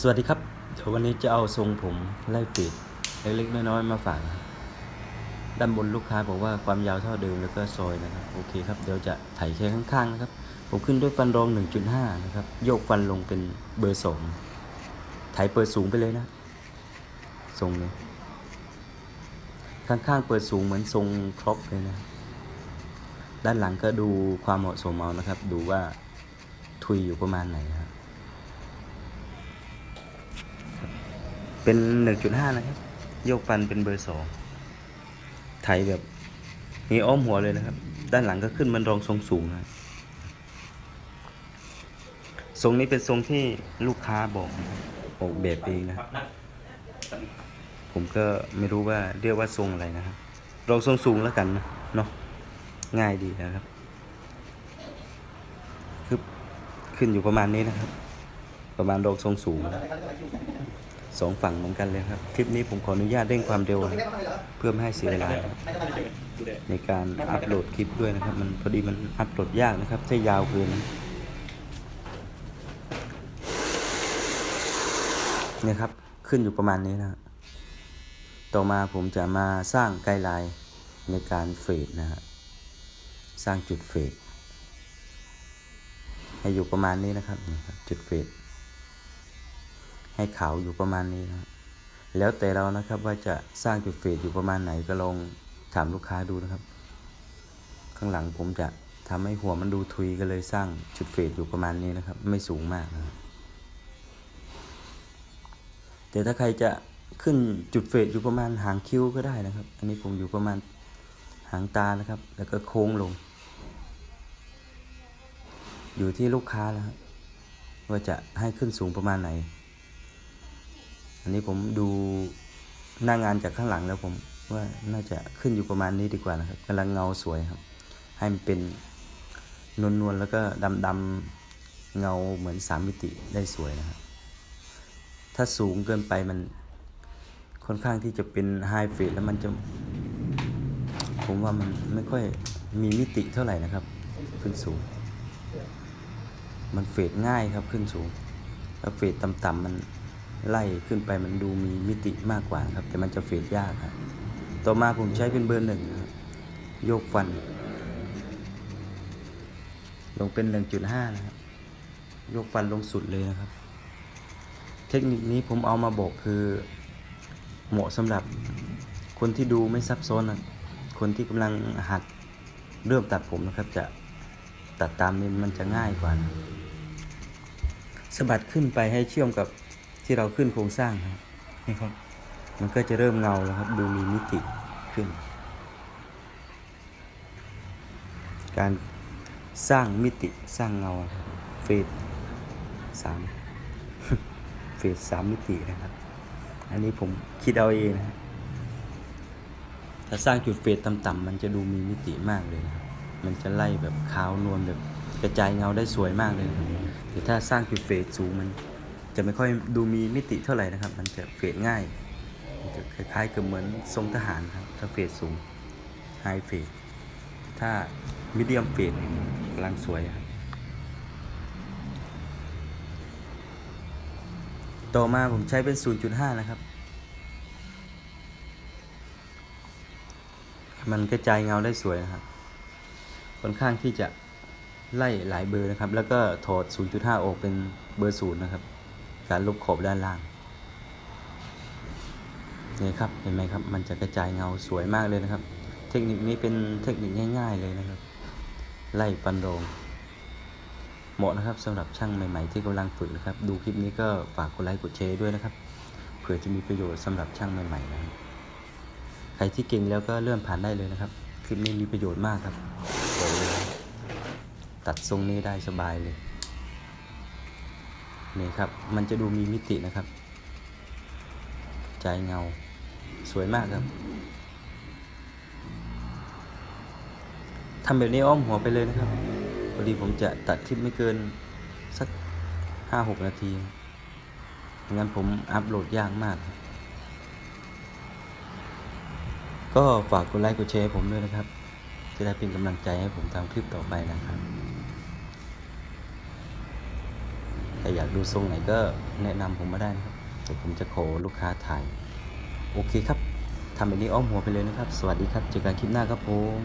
สวัสดีครับ เดี๋ยววันนี้จะเอาทรงผมไล่ปิดเล็กๆน้อยๆมาฝากด้านบนลูกค้าบอกว่าความยาวเท่าเดิมแล้วก็ซอยนะครับ โอเคครับ เดี๋ยวจะไถแค่ข้างๆนะครับ ผมขึ้นด้วยฟันรอง 1.5 นะครับ โยกฟันลงเป็นเบอร์สองไถเปิดสูงไปเลยนะทรงนี้ข้างๆเปิดสูงเหมือนทรงครอปเลยนะ ด้านหลังก็ดูความเหมาะสมเอานะครับ ดูว่าทุยอยู่ประมาณไหนครับ เป็น 1.5 นะครับ โยกฟันเป็นเบอร์สองไถแบบมีอ้อมหัวเลยนะครับ ด้านหลังก็ขึ้นมันรองทรงสูงนะทรงนี้เป็นทรงที่ลูกค้าบอกออกแบบเองนะ ผมก็ไม่รู้ว่าเรียกว่าทรงอะไรนะครับรองทรงสูงแล้วกันนะเนาะง่ายดีนะครับคือขึ้นอยู่ประมาณนี้นะครับ ประมาณรองทรงสูงนะ สองฝั่งเหมือนกันเลยครับ คลิปนี้ผมขออนุญาตเร่งความเร็วเพื่อไม่ให้เสียเวลาในการอัปโหลดคลิปด้วยนะครับ มันพอดีมันอัปโหลดยากนะครับถ้ายาวเกินนะเนี่ยครับขึ้นอยู่ประมาณนี้นะครับต่อมาผมจะมาสร้างไกด์ไลน์ในการเฟดนะฮะสร้างจุดเฟดให้อยู่ประมาณนี้นะครับจุดเฟด ให้ขาวอยู่ประมาณนี้นะแล้วแต่เรานะครับว่าจะสร้างจุดเฟดอยู่ประมาณไหนก็ลองถามลูกค้าดูนะครับ ข้างหลังผมจะทำให้หัวมันดูทุยก็เลยสร้างจุดเฟดอยู่ประมาณนี้นะครับ ไม่สูงมากนะแต่ถ้าใครจะขึ้นจุดเฟดอยู่ประมาณหางคิ้วก็ได้นะครับ อันนี้ผมอยู่ประมาณหางตานะครับ แล้วก็โค้งลง อยู่ที่ลูกค้าแล้วว่าจะให้ขึ้นสูงประมาณไหน อันนี้ผมดูหน้างานจากข้างหลังแล้วผมว่าน่าจะขึ้นอยู่ประมาณนี้ดีกว่านะครับกำลังเงาสวยครับ ให้มันเป็นนวลนวลๆแล้วก็ดำดำๆเงาเหมือนสามมิติได้สวยนะครับ ถ้าสูงเกินไปมันค่อนข้างที่จะเป็นไฮเฟดแล้วมันจะ ผมว่ามันไม่ค่อยมีมิติเท่าไหร่นะครับ ขึ้นสูง มันเฟดง่ายครับขึ้นสูง แล้วเฟดต่ำๆมัน ไล่ขึ้นไปมันดูมีมิติมากกว่าครับ แต่มันจะเฟดยากครับต่อมาผมใช้เป็นเบอร์หนึ่งครับโยกฟัน ลงเป็น 1.5 นะครับโยกฟันลงสุดเลยนะครับ เทคนิคนี้ผมเอามาบอกคือ เหมาะสำหรับคนที่ดูไม่ซับซ้อนนะคนที่กำลังหัดเริ่มตัดผมนะครับ จะตัดตามนี้มันจะง่ายกว่านะสะบัดขึ้นไปให้เชื่อมกับ ที่เราขึ้นโครงสร้างครับนี่ครับ มันก็จะเริ่มเงาแล้วครับ ดูมีมิติขึ้น การสร้างมิติสร้างเงาเฟสสามเฟสสามมิตินะครับ อันนี้ผมคิดเอาเองนะถ้าสร้างจุดเฟสต่ำๆมันจะดูมีมิติมากเลยนะมันจะไล่แบบขาวนวลแบบกระจายเงาได้สวยมากเลยนะแต่ถ้าสร้างจุดเฟสสูงมัน จะไม่ค่อยดูมีมิติเท่าไหร่นะครับ มันจะเฟดง่ายมันจะคล้ายๆกับเหมือนทรงทหารครับ ถ้าเฟดสูงไฮเฟดถ้ามีเดียมเฟดกำลังสวยครับต่อมาผมใช้เป็น 0.5 นะครับ มันกระจายเงาได้สวยนะครับค่อนข้างที่จะไล่หลายเบอร์นะครับ แล้วก็ถอด 0.5 ออกเป็นเบอร์ศูนย์นะครับ การลบขอบด้านล่าง นี่ครับ เห็นไหมครับ มันจะกระจายเงาสวยมากเลยนะครับ เทคนิคนี้เป็นเทคนิคง่าย ๆ เลยนะครับ ไล่ฟันโรงเหมาะนะครับสำหรับช่างใหม่ๆ ที่กำลังฝึกนะครับ ดูคลิปนี้ก็ฝากกดไลค์กดแชร์ด้วยนะครับ เผื่อจะมีประโยชน์สำหรับช่างใหม่ๆนะครับใครที่เก่งแล้วก็เลื่อนผ่านได้เลยนะครับ คลิปนี้มีประโยชน์มากครับ ตัดทรงนี้ได้สบายเลย นี่ครับ มันจะดูมีมิตินะครับ ใจเงาสวยมากครับทำแบบนี้อ้อมหัวไปเลยนะครับพอดีผมจะตัดคลิปไม่เกินสักห้าหกนาทีไม่งั้นผมอัพโหลดยากมาก ก็ฝากกดไลค์กดแชร์ผมด้วยนะครับ จะได้เป็นกำลังใจให้ผมทำคลิปต่อไปนะครับ ถ้าอยากดูทรงไหนก็แนะนำผมมาได้นะครับเดี๋ยวผมจะขอลูกค้าถ่าย โอเคครับทำแบบนี้อ้อมหัวไปเลยนะครับ สวัสดีครับ เจอกันคลิปหน้าครับผม